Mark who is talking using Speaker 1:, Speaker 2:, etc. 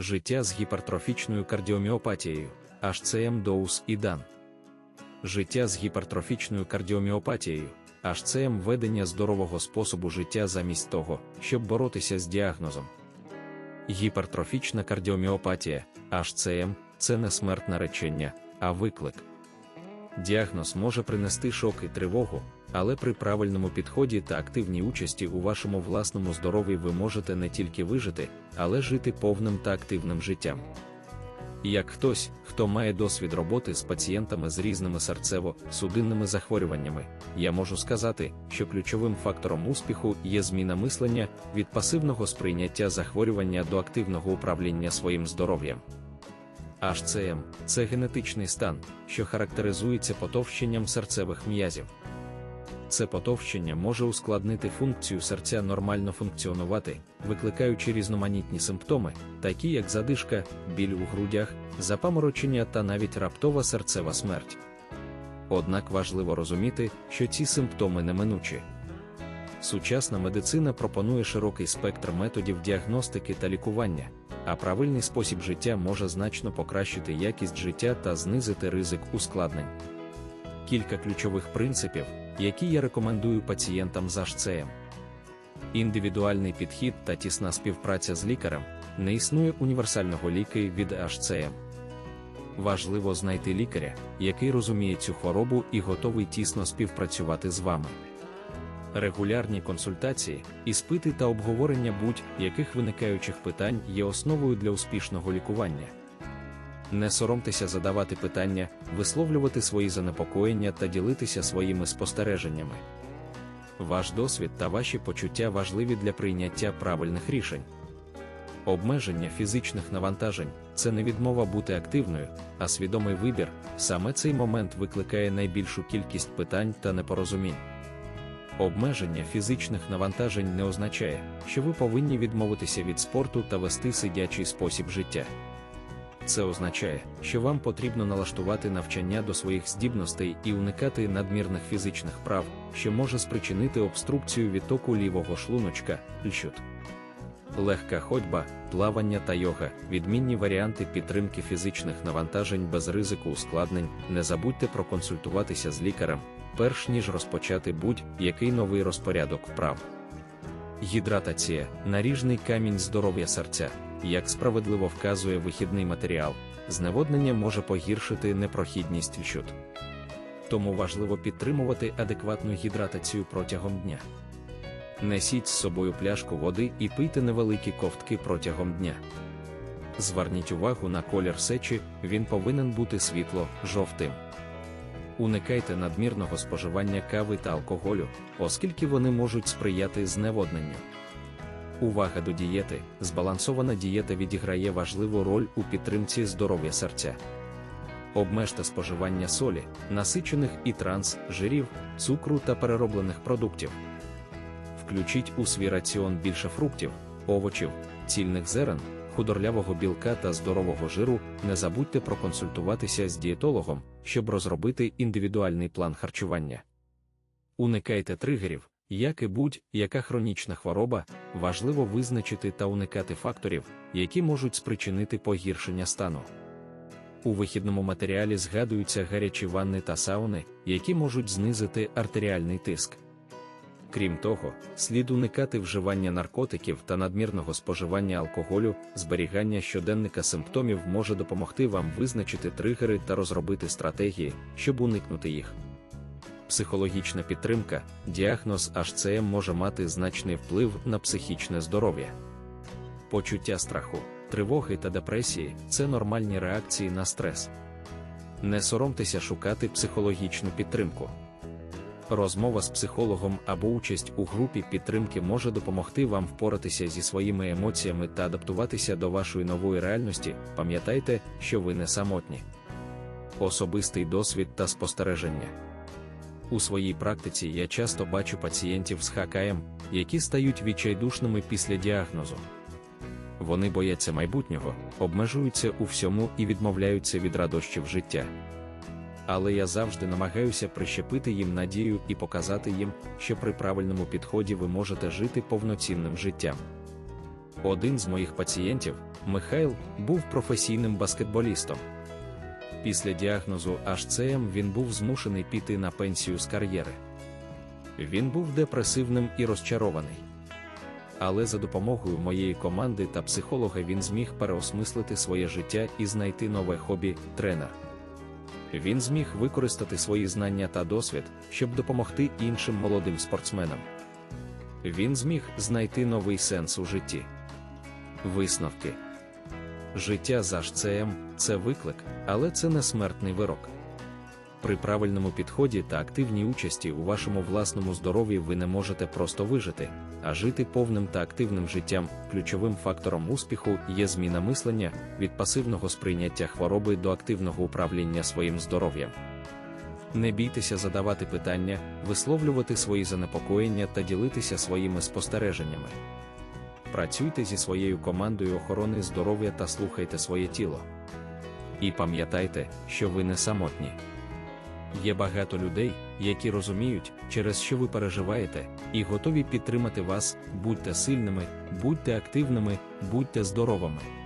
Speaker 1: Життя з гіпертрофічною кардіоміопатією, HCM Доус і Дан. Життя з гіпертрофічною кардіоміопатією, HCM ведення здорового способу життя замість того, щоб боротися з діагнозом. Гіпертрофічна кардіоміопатія, HCM – це не смертне речення, а виклик. Діагноз може принести шок і тривогу, але при правильному підході та активній участі у вашому власному здоров'ї ви можете не тільки вижити, але жити повним та активним життям. Як хтось, хто має досвід роботи з пацієнтами з різними серцево-судинними захворюваннями, я можу сказати, що ключовим фактором успіху є зміна мислення від пасивного сприйняття захворювання до активного управління своїм здоров'ям. HCM – це генетичний стан, що характеризується потовщенням серцевих м'язів. Це потовщення може ускладнити функцію серця нормально функціонувати, викликаючи різноманітні симптоми, такі як задишка, біль у грудях, запаморочення та навіть раптова серцева смерть. Однак важливо розуміти, що ці симптоми неминучі. Сучасна медицина пропонує широкий спектр методів діагностики та лікування, а правильний спосіб життя може значно покращити якість життя та знизити ризик ускладнень. Кілька ключових принципів, які я рекомендую пацієнтам з HCM. Індивідуальний підхід та тісна співпраця з лікарем не існує універсального ліки від HCM. Важливо знайти лікаря, який розуміє цю хворобу і готовий тісно співпрацювати з вами. Регулярні консультації, іспити та обговорення будь-яких виникаючих питань є основою для успішного лікування. Не соромтеся задавати питання, висловлювати свої занепокоєння та ділитися своїми спостереженнями. Ваш досвід та ваші почуття важливі для прийняття правильних рішень. Обмеження фізичних навантажень це не відмова бути активною, а свідомий вибір. Саме цей момент викликає найбільшу кількість питань та непорозумінь. Обмеження фізичних навантажень не означає, що ви повинні відмовитися від спорту та вести сидячий спосіб життя. Це означає, що вам потрібно налаштувати навчання до своїх здібностей і уникати надмірних фізичних прав, що може спричинити обструкцію відтоку лівого шлуночка, льчут. Легка ходьба, плавання та йога відмінні варіанти підтримки фізичних навантажень без ризику ускладнень. Не забудьте проконсультуватися з лікарем, перш ніж розпочати будь-який новий розпорядок вправ. Гідратація наріжний камінь здоров'я серця, як справедливо вказує вихідний матеріал, зневоднення може погіршити непрохідність льчут. Тому важливо підтримувати адекватну гідратацію протягом дня. Несіть з собою пляшку води і пийте невеликі ковтки протягом дня. Зверніть увагу на колір сечі, він повинен бути світло-жовтим. Уникайте надмірного споживання кави та алкоголю, оскільки вони можуть сприяти зневодненню. Увага до дієти. Збалансована дієта відіграє важливу роль у підтримці здоров'я серця. Обмежте споживання солі, насичених і транс, жирів, цукру та перероблених продуктів. Включіть у свій раціон більше фруктів, овочів, цільних зерен, худорлявого білка та здорового жиру. Не забудьте проконсультуватися з дієтологом, щоб розробити індивідуальний план харчування. Уникайте тригерів, як і будь-яка хронічна хвороба, важливо визначити та уникати факторів, які можуть спричинити погіршення стану. У вихідному матеріалі згадуються гарячі ванни та сауни, які можуть знизити артеріальний тиск. Крім того, слід уникати вживання наркотиків та надмірного споживання алкоголю, зберігання щоденника симптомів може допомогти вам визначити тригери та розробити стратегії, щоб уникнути їх. Психологічна підтримка, діагноз HCM може мати значний вплив на психічне здоров'я. Почуття страху, тривоги та депресії це нормальні реакції на стрес. Не соромтеся шукати психологічну підтримку. Розмова з психологом або участь у групі підтримки може допомогти вам впоратися зі своїми емоціями та адаптуватися до вашої нової реальності. Пам'ятайте, що ви не самотні. Особистий досвід та спостереження. У своїй практиці я часто бачу пацієнтів з ХКМ, які стають відчайдушними після діагнозу. Вони бояться майбутнього, обмежуються у всьому і відмовляються від радощів життя. Але я завжди намагаюся прищепити їм надію і показати їм, що при правильному підході ви можете жити повноцінним життям. Один з моїх пацієнтів, Михайл, був професійним баскетболістом. Після діагнозу HCM він був змушений піти на пенсію з кар'єри. Він був депресивним і розчарований. Але за допомогою моєї команди та психолога він зміг переосмислити своє життя і знайти нове хобі тренер. Він зміг використати свої знання та досвід, щоб допомогти іншим молодим спортсменам. Він зміг знайти новий сенс у житті. Висновки Життя з HCM – це виклик, але це не смертний вирок. При правильному підході та активній участі у вашому власному здоров'ї ви не можете просто вижити, а жити повним та активним життям. Ключовим фактором успіху є зміна мислення від пасивного сприйняття хвороби до активного управління своїм здоров'ям. Не бійтеся задавати питання, висловлювати свої занепокоєння та ділитися своїми спостереженнями. Працюйте зі своєю командою охорони здоров'я та слухайте своє тіло. І пам'ятайте, що ви не самотні. Є багато людей, які розуміють, через що ви переживаєте, і готові підтримати вас, будьте сильними, будьте активними, будьте здоровими.